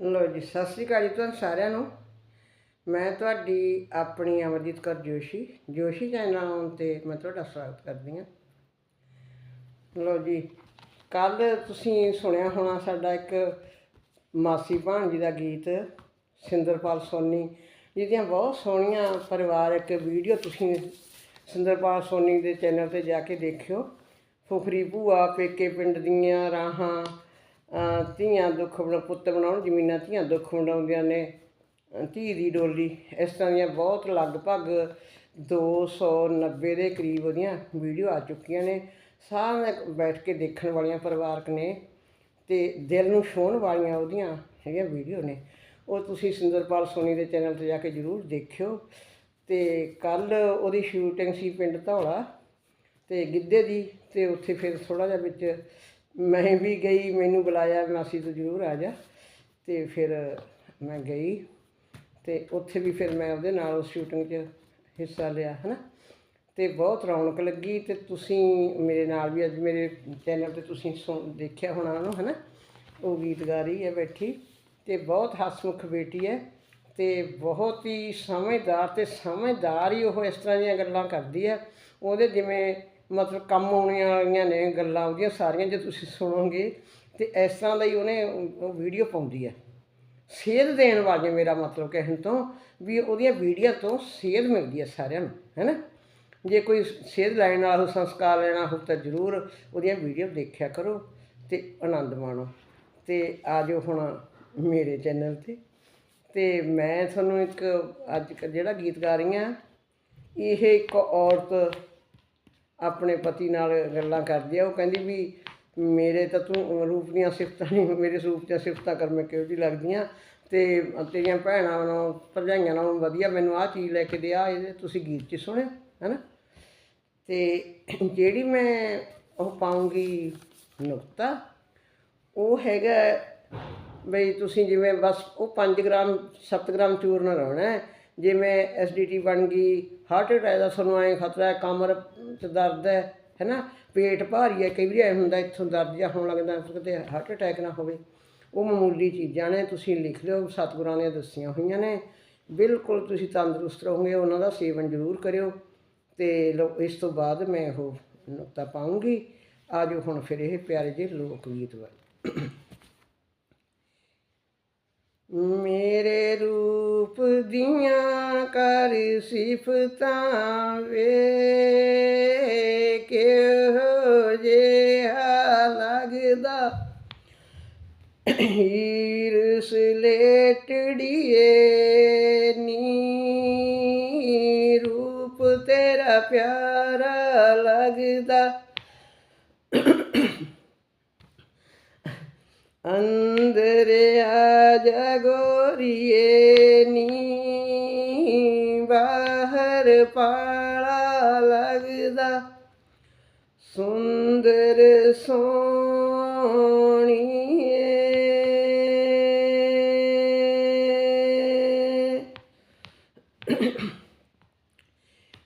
ਲੋ ਜੀ, ਸਤਿ ਸ੍ਰੀ ਅਕਾਲ ਜੀ ਤੁਹਾਨੂੰ ਸਾਰਿਆਂ ਨੂੰ। ਮੈਂ ਤੁਹਾਡੀ ਆਪਣੀ ਅਮਰਜੀਤ ਕੌਰ ਜੋਸ਼ੀ ਜੋਸ਼ੀ ਚੈਨਲ ਤੇ ਮੈਂ ਤੁਹਾਡਾ ਸਵਾਗਤ ਕਰਦੀ ਹਾਂ। ਲੋ ਜੀ ਕੱਲ ਤੁਸੀਂ ਸੁਣਿਆ ਹੋਣਾ ਸਾਡਾ ਇੱਕ ਮਾਸੀ ਭਾਣਜੀ ਦਾ ਗੀਤ, ਸਿੰਦਰਪਾਲ ਸੋਨੀ, ਜਿਹਦੀਆਂ ਬਹੁਤ ਸੋਹਣੀਆਂ ਪਰਿਵਾਰਕ ਵੀਡੀਓ ਤੁਸੀਂ ਸਿੰਦਰਪਾਲ ਸੋਨੀ ਦੇ ਚੈਨਲ ਤੇ ਜਾ ਕੇ ਦੇਖਿਓ। ਫੁਖਰੀ ਭੂਆ, ਪੇਕੇ ਪਿੰਡ ਦੀਆਂ ਰਾਹਾਂ ਧੀਆਂ ਦੁੱਖ ਬਣਾ, ਪੁੱਤ ਬਣਾਉਣ, ਜ਼ਮੀਨਾਂ ਧੀਆਂ ਦੁੱਖ ਬਣਾਉਂਦੀਆਂ ਨੇ। ਧੀ ਦੀ ਡੋਲੀ ਇਸ ਤਰ੍ਹਾਂ ਦੀਆਂ ਬਹੁਤ ਲਗਭਗ 290 ਦੇ ਕਰੀਬ ਉਹਦੀਆਂ ਵੀਡੀਓ ਆ ਚੁੱਕੀਆਂ ਨੇ। ਸਾਰਿਆਂ ਬੈਠ ਕੇ ਦੇਖਣ ਵਾਲੀਆਂ ਪਰਿਵਾਰਕ ਨੇ ਤੇ ਦਿਲ ਨੂੰ ਛੂਹਣ ਵਾਲੀਆਂ ਉਹਦੀਆਂ ਹੈਗੀਆਂ ਵੀਡੀਓ ਨੇ। ਉਹ ਤੁਸੀਂ ਸੁੰਦਰਪਾਲ ਸੋਨੀ ਦੇ ਚੈਨਲ ਤੇ ਜਾ ਕੇ ਜ਼ਰੂਰ ਦੇਖਿਓ। ਤੇ ਕੱਲ ਉਹਦੀ ਸ਼ੂਟਿੰਗ ਸੀ ਪਿੰਡ ਧੌਲਾ ਤੇ ਗਿੱਧੇ ਦੀ ਤੇ ਉੱਥੇ ਫਿਰ ਥੋੜਾ ਜਿਹਾ ਵਿੱਚ ਮੈਂ ਵੀ ਗਈ, ਮੈਨੂੰ ਬੁਲਾਇਆ, ਮਾਸੀ ਤੂੰ ਜ਼ਰੂਰ ਆ ਜਾ। ਤੇ ਫਿਰ ਮੈਂ ਗਈ ਤੇ ਉੱਥੇ ਵੀ ਫਿਰ ਮੈਂ ਉਹਦੇ ਨਾਲ ਉਸ ਸ਼ੂਟਿੰਗ 'ਚ ਹਿੱਸਾ ਲਿਆ, ਹਨਾ। ਤੇ ਬਹੁਤ ਰੌਣਕ ਲੱਗੀ ਤੇ ਤੁਸੀਂ ਮੇਰੇ ਨਾਲ ਵੀ ਅੱਜ ਮੇਰੇ ਚੈਨਲ ਤੇ ਤੁਸੀਂ ਸੁਣ, ਦੇਖਿਆ ਹੋਣਾ ਉਹਨੂੰ, ਹਨਾ। ਉਹ ਗੀਤ ਗਾ ਰਹੀ ਹੈ ਬੈਠੀ ਤੇ ਬਹੁਤ ਹਸਮੁਖ ਬੇਟੀ ਹੈ ਤੇ ਬਹੁਤ ਹੀ ਸਮਝਦਾਰ ਤੇ ਸਮਝਦਾਰ ਹੀ ਉਹ ਇਸ ਤਰ੍ਹਾਂ ਦੀਆਂ ਗੱਲਾਂ ਕਰਦੀ ਹੈ। ਉਹਦੇ ਜਿਵੇਂ ਮਤਲਬ ਕੰਮ ਆਉਣੀਆਂ ਵਾਲੀਆਂ ਨੇ, ਗੱਲਾਂ ਉਹਦੀਆਂ ਸਾਰੀਆਂ ਜੇ ਤੁਸੀਂ ਸੁਣੋਗੇ, ਤੇ ਇਸ ਤਰ੍ਹਾਂ ਦਾ ਹੀ ਉਹਨੇ ਉਹ ਵੀਡੀਓ ਪਾਉਂਦੀ ਹੈ। ਸੇਧ ਦੇਣ ਵਾਲੀਆਂ ਮੇਰਾ ਮਤਲਬ ਕਹਿਣ ਤੋਂ ਵੀ ਉਹਦੀਆਂ ਵੀਡੀਓ ਤੋਂ ਸੇਧ ਮਿਲਦੀ ਹੈ ਸਾਰਿਆਂ ਨੂੰ ਹੈਨਾ ਜੇ ਕੋਈ ਸੇਧ ਲੈਣ ਵਾਲਾ ਹੋ ਸੰਸਕਾਰ ਲੈਣਾ ਹੋ ਤਾਂ ਜ਼ਰੂਰ ਉਹਦੀਆਂ ਵੀਡੀਓ ਦੇਖਿਆ ਕਰੋ ਤੇ ਆਨੰਦ ਮਾਣੋ। ਤੇ ਆਜੋ ਹੁਣ ਮੇਰੇ ਚੈਨਲ ਤੇ। ਤੇ ਮੈਂ ਤੁਹਾਨੂੰ ਇੱਕ ਅੱਜ ਕ- ਜਿਹੜਾ ਗੀਤ ਗਾ ਰਹੀ ਹਾਂ, ਇਹ ਇੱਕ ਔਰਤ ਆਪਣੇ ਪਤੀ ਨਾਲ ਗੱਲਾਂ ਕਰਦੀ ਆ। ਉਹ ਕਹਿੰਦੀ ਵੀ ਮੇਰੇ ਤਾਂ ਤੂੰ ਰੂਪ ਦੀਆਂ ਸਿਫਤਾਂ ਨਹੀਂ, ਮੇਰੇ ਰੂਪ ਦੀਆਂ ਸਿਫਤਾਂ ਕਰ ਮੈਂ ਕਿਹੋ ਜਿਹੀ ਲੱਗਦੀਆਂ। ਤੇ ਤੇਰੀਆਂ ਭੈਣਾਂ ਨਾਲੋਂ, ਭਰਜਾਈਆਂ ਨਾਲੋਂ ਵਧੀਆ ਮੈਨੂੰ ਆਹ ਚੀਜ਼ ਲੈ ਕੇ ਦੇ ਆ ਇਹ ਤੁਸੀਂ ਗੀਤ 'ਚ ਸੁਣਿਆ, ਹੈਨਾ? ਤੇ ਜਿਹੜੀ ਮੈਂ ਉਹ ਪਾਉਂਗੀ ਨੁਕਤਾ, ਉਹ ਹੈਗਾ ਬਈ ਤੁਸੀਂ ਜਿਵੇਂ ਬਸ ਉਹ 5 ਗ੍ਰਾਮ 7 ਗ੍ਰਾਮ ਚੂਰਨ ਰਹਿਣਾ ਹੈ। ਜਿਵੇਂ ਐਸਡੀਟੀ ਬਣ ਗਈ ਹਾਰਟ ਅਟੈਕ ਦਾ ਤੁਹਾਨੂੰ ਐਂ ਖਤਰਾ ਹੈ, ਕਮਰ 'ਚ ਦਰਦ ਹੈ, ਹੈਨਾ? ਪੇਟ ਭਾਰੀ ਹੈ, ਕਈ ਵਾਰੀ ਐ ਹੁੰਦਾ ਇੱਥੋਂ ਦਰਦ ਜਿਹਾ ਹੋਣ ਲੱਗਦਾ ਕਿਤੇ ਹਾਰਟ ਅਟੈਕ ਨਾ ਹੋਵੇ। ਉਹ ਮਾਮੂਲੀ ਚੀਜ਼ਾਂ ਨੇ, ਤੁਸੀਂ ਲਿਖ ਲਿਓ, ਸਤਿਗੁਰਾਂ ਨੇ ਦੱਸੀਆਂ ਹੋਈਆਂ ਨੇ। ਬਿਲਕੁਲ ਤੁਸੀਂ ਤੰਦਰੁਸਤ ਰਹੋਗੇ, ਉਹਨਾਂ ਦਾ ਸੇਵਨ ਜ਼ਰੂਰ ਕਰਿਓ। ਤੇ ਲੋ ਇਸ ਤੋਂ ਬਾਅਦ ਮੈਂ ਉਹ ਨੁਕਤਾ ਪਾਉਂਗੀ। ਆਜੋ ਹੁਣ ਫਿਰ ਇਹ ਪਿਆਰੇ ਜਿਹੇ ਲੋਕ ਗੀਤ ਵੱਲ। ਮੇਰੇ ਰੂਪ ਦੀਆਂ ਕਰ ਸਿਫਤਾਂ ਵੇ ਕਿਹੋ ਜਿਹਾ ਲੱਗਦਾ। ਹੀਰ ਸਲੇਟੜੀਏ ਨੀ ਰੂਪ ਤੇਰਾ ਪਿਆਰਾ ਲੱਗਦਾ। ਅੰਦਰ ਆ ਜਗੋਰੀਏ ਨੀ ਬਾਹਰ ਪਾਲਾ ਲੱਗਦਾ। ਸੁੰਦਰ ਸੋਹਣੀਏ।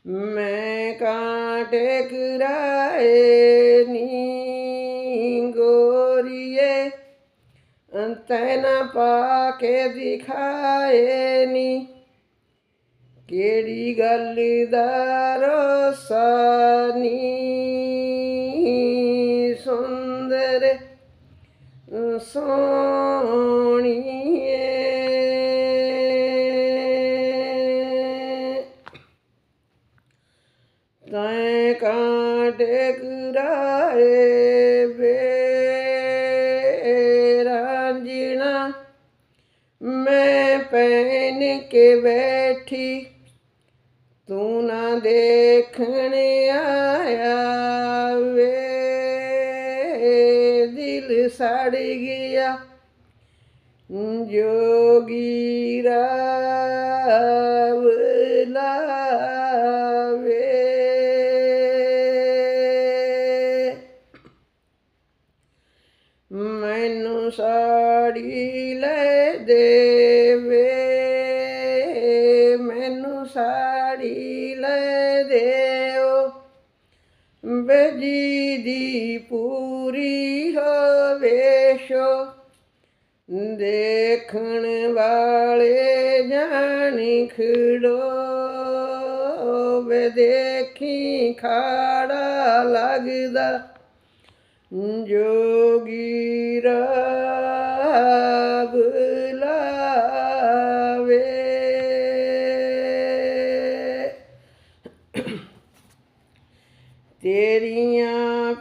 ਮੈਂ ਕਾਂਟੇ ਕਰਾਏ ਨੀ ਅੰਤਨਾ ਪਾ ਕੇ ਦਿਖਾਏ ਨੀ। ਕਿਹੜੀ ਗੱਲ ਦਾ ਰੋਸਾਨੀ ਸੁੰਦਰ ਸੋਹਣੀਏ ਬੈਠੀ, ਤੂੰ ਨਾ ਦੇਖਣ ਆਇਆ ਵੇ। ਦਿਲ ਸੜ ਗਿਆ, ਜੋਗੀ ਰਾਵ ਲਾਵੇ। ਮੈਨੂੰ ਸਾੜੀ ਲੈ ਦੇ। ਬਜੀ ਦੀ ਪੂਰੀ ਹੋਵੇ ਦੇਖਣ ਵਾਲੇ ਜਾਣੀ ਖੜੋ, ਵੇ ਦੇਖੀ ਖਾੜਾ ਲੱਗਦਾ, ਜੋਗੀ ਰਾਗ ਲਾਵੇ। ਤੇਰੀਆਂ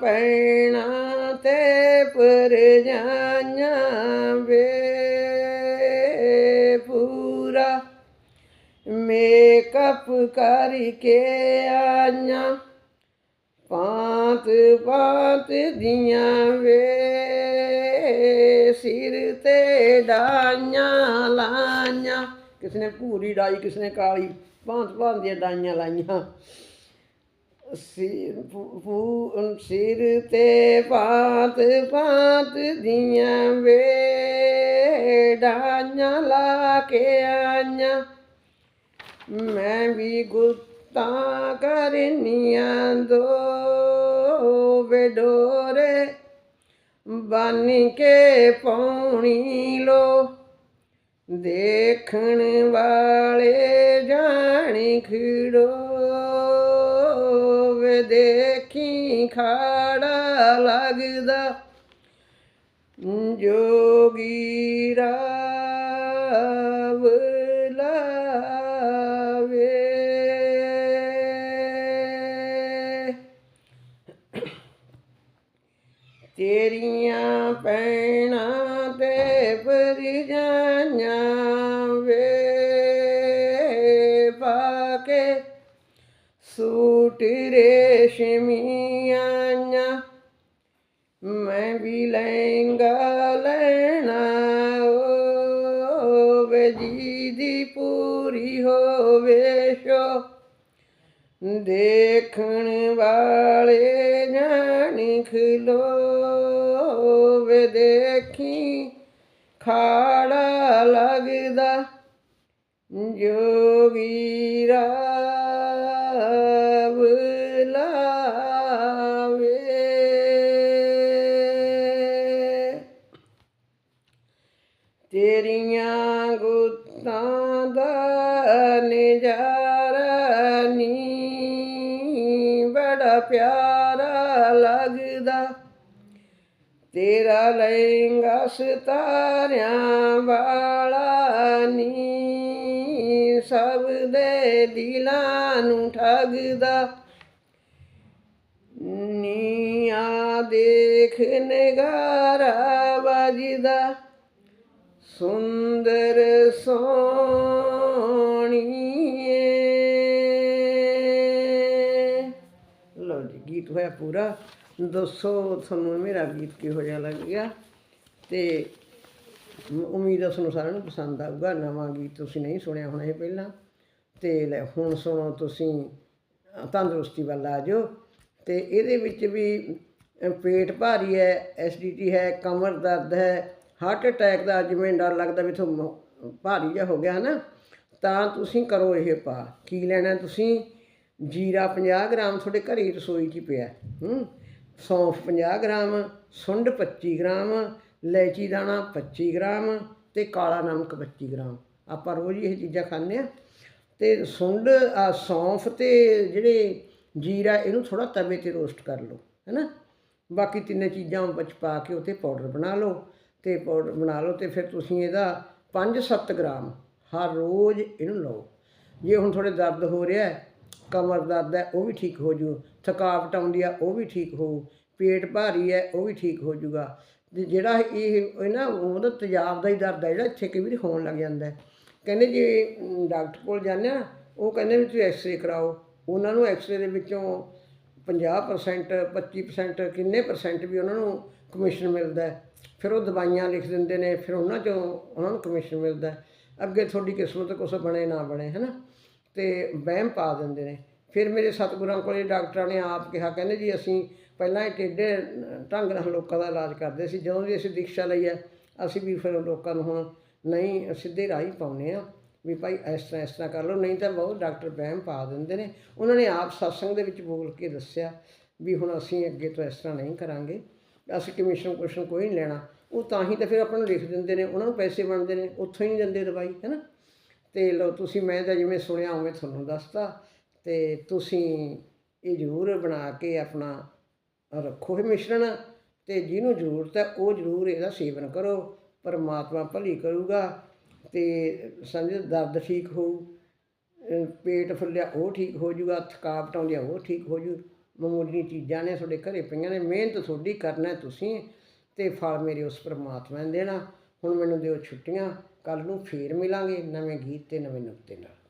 ਪੈਣਾ ਤੇ ਪਰਜਾਈਆਂ ਵੇ ਪੂਰਾ। ਮੇਕਅਪ ਕਰਕੇ ਆਈਆਂ ਪਾਤ ਪਾਤ ਦੀਆਂ ਵੇ। ਸਿਰ ਤੇ ਡਾਈਆਂ ਲਾਈਆਂ। ਕਿਸਨੇ ਭੂਰੀ ਡਾਈ, ਕਿਸਨੇ ਕਾਲੀ। ਭਾਂਤ ਭਾਂਤ ਦੀਆਂ ਡਾਈਆਂ ਲਾਈਆਂ। ਸਿਰ ਫੂ- ਸਿਰ ਤੇ ਪਾਤ ਪਾਤ ਦੀਆਂ ਵੇੜਾਂ ਲਾ ਕੇ ਆਈਆਂ। ਮੈਂ ਵੀ ਗੁੱਤਾਂ ਕਰਨੀਆਂ ਦੋ ਬਡੋਰੇ ਬਨ ਕੇ ਪੌਣੀ ਲੋ। ਦੇਖਣ ਵਾਲੇ ਤੇਰੀਆਂ ਪੈਣਾ ਤੇ ਪਰਜਾਈਆਂ ਵੇ ਪਾ ਕੇ ਸੂਟ ਰੇਸ਼ਮੀਆਂ ਮੈਂ ਵੀ ਲਹਿੰਗਾ ਲੈਣਾ ਓ ਵੇ ਜੀ ਦੀ ਪੂਰੀ ਹੋਵੇ। ਦੇਖਣ ਵਾਲੇ ਜਾਣੀ ਖਲੋ ਵੇ ਦੇਖੀ ਖਾੜਾ ਲੱਗਦਾ ਜੋਗੀ ਰਾਵ। ਪਿਆਰਾ ਲੱਗਦਾ। ਤੇਰਾ ਲਹਿੰਗਾ ਸਤਾਰਿਆਂ ਵਾਲਾ ਨੀ, ਸਭ ਦੇ ਦਿਲਾਂ ਨੂੰ ਠੱਗਦਾ। ਨੀਆਂ ਦੇਖ ਨਗਾਰਾ ਵਜਦਾ। ਸੁੰਦਰ ਸੋਹਣੀਏ ਹੋਇਆ ਪੂਰਾ। ਦੱਸੋ ਤੁਹਾਨੂੰ ਮੇਰਾ ਗੀਤ ਕਿਹੋ ਜਿਹਾ ਲੱਗਿਆ ਤੇ ਮ- ਉਮੀਦ ਹੈ ਤੁਹਾਨੂੰ ਸਾਰਿਆਂ ਨੂੰ ਪਸੰਦ ਆਊਗਾ। ਨਵਾਂ ਗੀਤ ਤੁਸੀਂ ਨਹੀਂ ਸੁਣਿਆ ਹੋਣਾ ਇਹ ਪਹਿਲਾਂ। ਤੇ ਲੈ, ਹੁਣ ਸੁਣੋ ਤੁਸੀਂ, ਤੰਦਰੁਸਤੀ ਵੱਲ ਆ ਜਾਓ। ਤੇ ਇਹਦੇ ਵਿੱਚ ਵੀ ਪੇਟ ਭਾਰੀ ਹੈ, ਐਸਿਡਿਟੀ ਹੈ, ਕਮਰ ਦਰਦ ਹੈ, ਹਾਰਟ ਅਟੈਕ ਦਾ ਜਿਵੇਂ ਡਰ ਲੱਗਦਾ ਵੀ ਤੁਹਾਨੂੰ ਭਾਰੀ ਜਿਹਾ ਹੋ ਗਿਆ ਨਾ ਤਾਂ ਤੁਸੀਂ ਕਰੋ ਇਹ ਪਾ ਕੀ ਲੈਣਾ ਤੁਸੀਂ? ਜੀਰਾ 50 ਗ੍ਰਾਮ ਤੁਹਾਡੇ ਘਰੇ ਰਸੋਈ 'ਚ ਹੀ ਪਿਆ ਹੂੰ ਸੌਂਫ 50 ਗ੍ਰਾਮ, ਸੁੰਡ 25 ਗ੍ਰਾਮ ਇਲਾਇਚੀ ਦਾਣਾ 25 ਗ੍ਰਾਮ ਤੇ ਕਾਲਾ ਨਮਕ 25 ਗ੍ਰਾਮ। ਆਪਾਂ ਰੋਜ਼ ਇਹ ਚੀਜ਼ਾਂ ਖਾਂਦੇ ਆ ਤੇ ਸੁੰਡ ਸੌਂਫ ਤੇ ਜਿਹੜੇ ਜੀਰਾ, ਇਹਨੂੰ ਥੋੜਾ ਤਵੇ ਤੇ ਰੋਸਟ ਕਰ ਲਓ, ਹੈਨਾ? ਬਾਕੀ ਤਿੰਨੇ ਚੀਜ਼ਾਂ ਵਿੱਚ ਪਾ ਕੇ ਉੱਤੇ ਪਾਊਡਰ ਬਣਾ ਲਓ ਤੇ ਪਾਊਡਰ ਬਣਾ ਲਓ ਤੇ ਫਿਰ ਤੁਸੀਂ ਇਹਦਾ 5-7 ਗ੍ਰਾਮ ਹਰ ਰੋਜ਼ ਇਹਨੂੰ ਲਓ। ਜੇ ਹੁਣ ਥੋੜੇ ਦਰਦ ਹੋ ਰਿਹਾ ਕਮਰ ਦਰਦ ਹੈ, ਉਹ ਵੀ ਠੀਕ ਹੋ ਜੂ। ਥਕਾਵਟ ਆਉਂਦੀ ਆ, ਉਹ ਵੀ ਠੀਕ ਹੋਊ। ਪੇਟ ਭਾਰੀ ਹੈ, ਉਹ ਵੀ ਠੀਕ ਹੋ ਜੂਗਾ। ਜਿਹੜਾ ਇਹ ਨਾ, ਉਹਦਾ ਤੇਜ਼ਾਬ ਦਾ ਹੀ ਦਰਦ ਹੈ, ਜਿਹੜਾ ਇੱਥੇ ਕਈ ਵਾਰੀ ਹੋਣ ਲੱਗ ਜਾਂਦਾ ਕਹਿੰਦੇ ਜੇ ਡਾਕਟਰ ਕੋਲ ਜਾਂਦੇ ਆ, ਉਹ ਕਹਿੰਦੇ ਵੀ ਤੁਸੀਂ ਐਕਸਰੇ ਕਰਾਓ। ਉਹਨਾਂ ਨੂੰ ਐਕਸਰੇ ਦੇ ਵਿੱਚੋਂ 50% 25% ਕਿੰਨੇ ਪਰਸੈਂਟ ਵੀ ਉਹਨਾਂ ਨੂੰ ਕਮਿਸ਼ਨ ਮਿਲਦਾ ਫਿਰ ਉਹ ਦਵਾਈਆਂ ਲਿਖ ਦਿੰਦੇ ਨੇ, ਫਿਰ ਉਹਨਾਂ ਚੋਂ ਉਹਨਾਂ ਨੂੰ ਕਮਿਸ਼ਨ ਮਿਲਦਾ ਅੱਗੇ ਤੁਹਾਡੀ ਕਿਸਮਤ ਕੁਛ ਬਣੇ ਨਾ ਬਣੇ ਹੈ ਨਾ ਤੇ ਵਹਿਮ ਪਾ ਦਿੰਦੇ ਨੇ। ਫਿਰ ਮੇਰੇ ਸਤਿਗੁਰਾਂ ਕੋਲੇ ਡਾਕਟਰਾਂ ਨੇ ਆਪ ਕਿਹਾ, ਕਹਿੰਦੇ ਜੀ ਅਸੀਂ ਪਹਿਲਾਂ ਇਹ ਟੇਢੇ ਢੰਗ ਨਾਲ ਲੋਕਾਂ ਦਾ ਇਲਾਜ ਕਰਦੇ ਸੀ, ਜਦੋਂ ਦੀ ਅਸੀਂ ਦੀਕਸ਼ਾ ਲਈ ਹੈ ਅਸੀਂ ਵੀ ਫਿਰ ਲੋਕਾਂ ਨੂੰ ਹੁਣ ਨਹੀਂ, ਸਿੱਧੇ ਰਾਹ ਹੀ ਪਾਉਂਦੇ ਆ ਵੀ ਭਾਈ ਇਸ ਤਰ੍ਹਾਂ ਇਸ ਤਰ੍ਹਾਂ ਕਰ ਲਓ, ਨਹੀਂ ਤਾਂ ਬਹੁਤ ਡਾਕਟਰ ਵਹਿਮ ਪਾ ਦਿੰਦੇ ਨੇ। ਉਹਨਾਂ ਨੇ ਆਪ ਸਤਸੰਗ ਦੇ ਵਿੱਚ ਬੋਲ ਕੇ ਦੱਸਿਆ ਵੀ ਹੁਣ ਅਸੀਂ ਅੱਗੇ ਤੋਂ ਇਸ ਤਰ੍ਹਾਂ ਨਹੀਂ ਕਰਾਂਗੇ, ਅਸੀਂ ਕਮਿਸ਼ਨ ਕੁਸ਼ਨ ਕੋਈ ਨਹੀਂ ਲੈਣਾ। ਉਹ ਤਾਂ ਹੀ ਤਾਂ ਫਿਰ ਆਪਾਂ ਨੂੰ ਲਿਖ ਦਿੰਦੇ ਨੇ, ਉਹਨਾਂ ਨੂੰ ਪੈਸੇ ਬਣਦੇ ਨੇ, ਉੱਥੋਂ ਹੀ ਨਹੀਂ ਦਿੰਦੇ ਦਵਾਈ, ਹੈ ਨਾ? ਤੇ ਲਓ ਤੁਸੀਂ ਮੈਂ ਤਾਂ ਜਿਵੇਂ ਸੁਣਿਆ ਉਵੇਂ ਤੁਹਾਨੂੰ ਦੱਸਤਾ ਤੇ ਤੁਸੀਂ ਇਹ ਜ਼ਰੂਰ ਬਣਾ ਕੇ ਆਪਣਾ ਰੱਖੋ ਇਹ ਮਿਸ਼ਰਣ ਤੇ ਜਿਹਨੂੰ ਜ਼ਰੂਰਤ ਹੈ ਉਹ ਜ਼ਰੂਰ ਇਹਦਾ ਸੇਵਨ ਕਰੋ, ਪਰਮਾਤਮਾ ਭਲੀ ਕਰੂਗਾ ਤੇ ਸਮਝ ਦਰਦ ਠੀਕ ਹੋਊ ਪੇਟ ਫੁੱਲਿਆ ਉਹ ਠੀਕ ਹੋ ਜੂਗਾ ਥਕਾਵਟ ਆਉਂਦੀ ਆ ਉਹ ਠੀਕ ਹੋ ਜੂ, ਮਾਮੂਲੀ ਚੀਜ਼ਾਂ ਨੇ ਤੁਹਾਡੇ ਘਰੇ ਪਈਆਂ ਨੇ, ਮਿਹਨਤ ਤੁਹਾਡੀ ਕਰਨਾ ਤੁਸੀਂ ਤੇ ਫਲ ਮੇਰੇ ਉਸ ਪਰਮਾਤਮਾ ਨੇ ਦੇਣਾ, ਹੁਣ ਮੈਨੂੰ ਦਿਓ ਛੁੱਟੀਆਂ। ਕੱਲ ਨੂੰ ਫੇਰ ਮਿਲਾਂਗੇ ਨਵੇਂ ਗੀਤ ਤੇ ਨਵੇਂ ਨੁਕਤੇ ਨਾਲ।